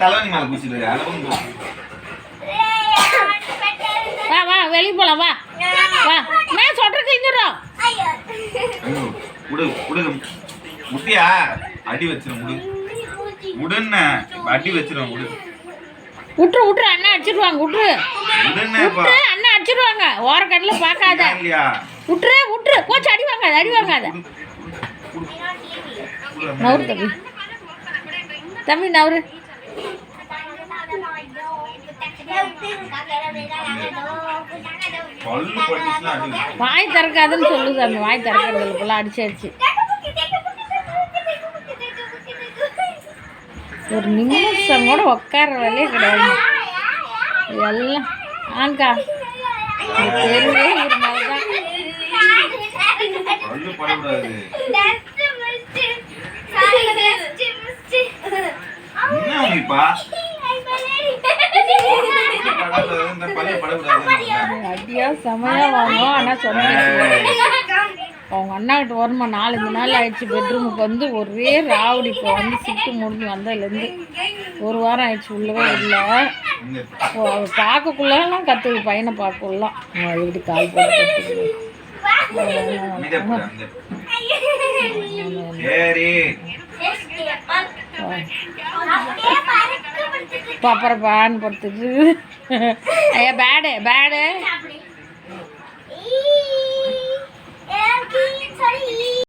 தலைவணி மேல அளவும் வா வா வெளியே போகலாம் வா. வா. நான் சொல்கிற கிழிஞ்சிடும் விடு விடு முட்டியா அடி வச்சிரும் விடு விடுன்னு அடி வச்சிரும் விடு விட்டுரு விட்டுரு அண்ணா அடிச்சிருவாங்க விட்டுரு விட்டுரு அண்ணா அடிச்சிருவாங்க. ஓரக்கட்டில் பார்க்காத. விட்டுரு விட்டுரு கோச்சு அடி வாங்காத அடி வாங்காத. நவரு தம்பி. தம்பி நவரு வாய் திறக்காதுன்னு சொல்லுது அந்த வாய் திறக்கிறது போல அடிச்சு அடிச்சு ஒரு நிமிஷம் கூட உட்கார வேலையே கிடையாது. எல்லாம் இந்த தெருவே இது படக்கூடாது அடியா செமையா வாங்கும் ஆனால் சொன்னேன் அவங்க அண்ணாகிட்ட வருமா நாலஞ்சு நாள் ஆயிடுச்சு. பெட்ரூமுக்கு வந்து ஒரே ராவடி இப்போ வந்து சிட்டு முடிஞ்சு வந்ததுலேருந்து. ஒரு வாரம் ஆயிடுச்சு உள்ளவே இல்லை. இங்க பார்க்கக்குள்ளலாம் கற்றுக்கு பையனை பார்க்கலாம் எப்படி கால் போட்டு சரி. பாப்பரை படுத்துட்டு ஐயா பேடு பேடு